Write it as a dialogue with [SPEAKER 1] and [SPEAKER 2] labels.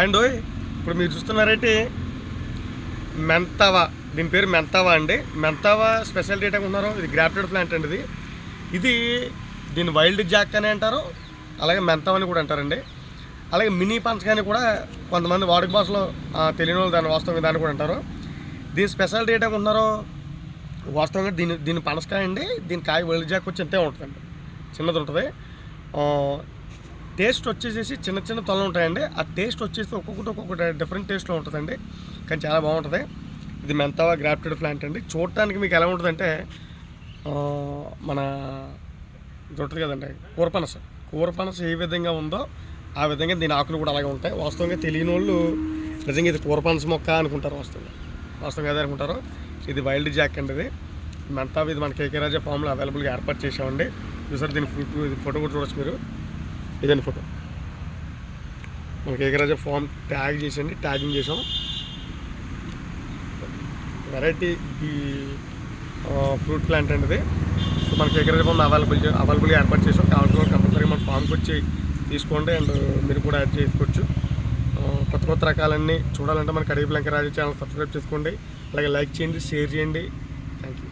[SPEAKER 1] And ఇప్పుడు మీరు చూస్తున్నారైతే మెంతవా దీని పేరు మెంతవా అండి. మెంతవా స్పెషాలిటీ ఏంటంటే ఉన్నారో ఇది గ్రాఫ్టెడ్ ప్లాంట్ అండి ఇది. ఇది దీన్ని వైల్డ్ జాక్ అని అంటారు. అలాగే మెంతవ అని కూడా అంటారండి. అలాగే మినీ పంచ్ అని కూడా కొంతమంది వాడుక భాషలో తెలియని వాళ్ళు దాని వాస్తవంగా దాన్ని కూడా అంటారు. దీని స్పెషాలిటీ ఏంటంటే ఉన్నారో వాస్తవంగా దీని దీని పనసకాయ అండి. దీని కాయ వైల్డ్ జాక్ వచ్చి అంతే ఉంటుందండి. చిన్నది ఉంటుంది. టేస్ట్ వచ్చేసేసి చిన్న చిన్న తొలలు ఉంటాయండి. ఆ టేస్ట్ వచ్చేసి ఒక్కొక్కటి ఒక్కొక్కటి డిఫరెంట్ టేస్ట్లో ఉంటుందండి. కానీ చాలా బాగుంటుంది. ఇది మెంతవా గ్రాఫ్టెడ్ ప్లాంట్ అండి. చూడటానికి మీకు ఎలా ఉంటుందంటే మన ఇది ఉంటుంది కదండి కూరపనస కూరపనస ఏ విధంగా ఉందో ఆ విధంగా దీని ఆకులు కూడా అలాగే ఉంటాయి. వాస్తవంగా తెలియని వాళ్ళు నిజంగా ఇది కూరపనస మొక్క అనుకుంటారు వాస్తవంగా. వాస్తవంగా అదే అనుకుంటారు. ఇది వైల్డ్ జాక్ అండి ఇది. మెంతావి ఇది మన కేకే రాజా ఫామ్లో అవైలబుల్గా ఏర్పాటు చేసామండి చూసారు దీని ఫోటో కూడా చూడొచ్చు మీరు. ఇదండి ఫోటో మన ఏకరాజా ఫామ్ ట్యాగ్ చేసండి ట్యాగింగ్ చేసాం. వెరైటీ ఫ్రూట్ ప్లాంట్ అండి ఇది. సో మనకి ఏకరాజా ఫామ్ అవైలబుల్ అవైలబుల్గా ఏర్పాటు చేసాం. కావాల్సిన కంపల్సరీ మన ఫామ్కి వచ్చి తీసుకోండి అండ్ మీరు కూడా యాడ్ చేసుకోవచ్చు. కొత్త కొత్త రకాలన్నీ చూడాలంటే మన కడిగి లంక రాజు ఛానల్ సబ్స్క్రైబ్ చేసుకోండి. అలాగే లైక్ చేయండి షేర్ చేయండి. Thank you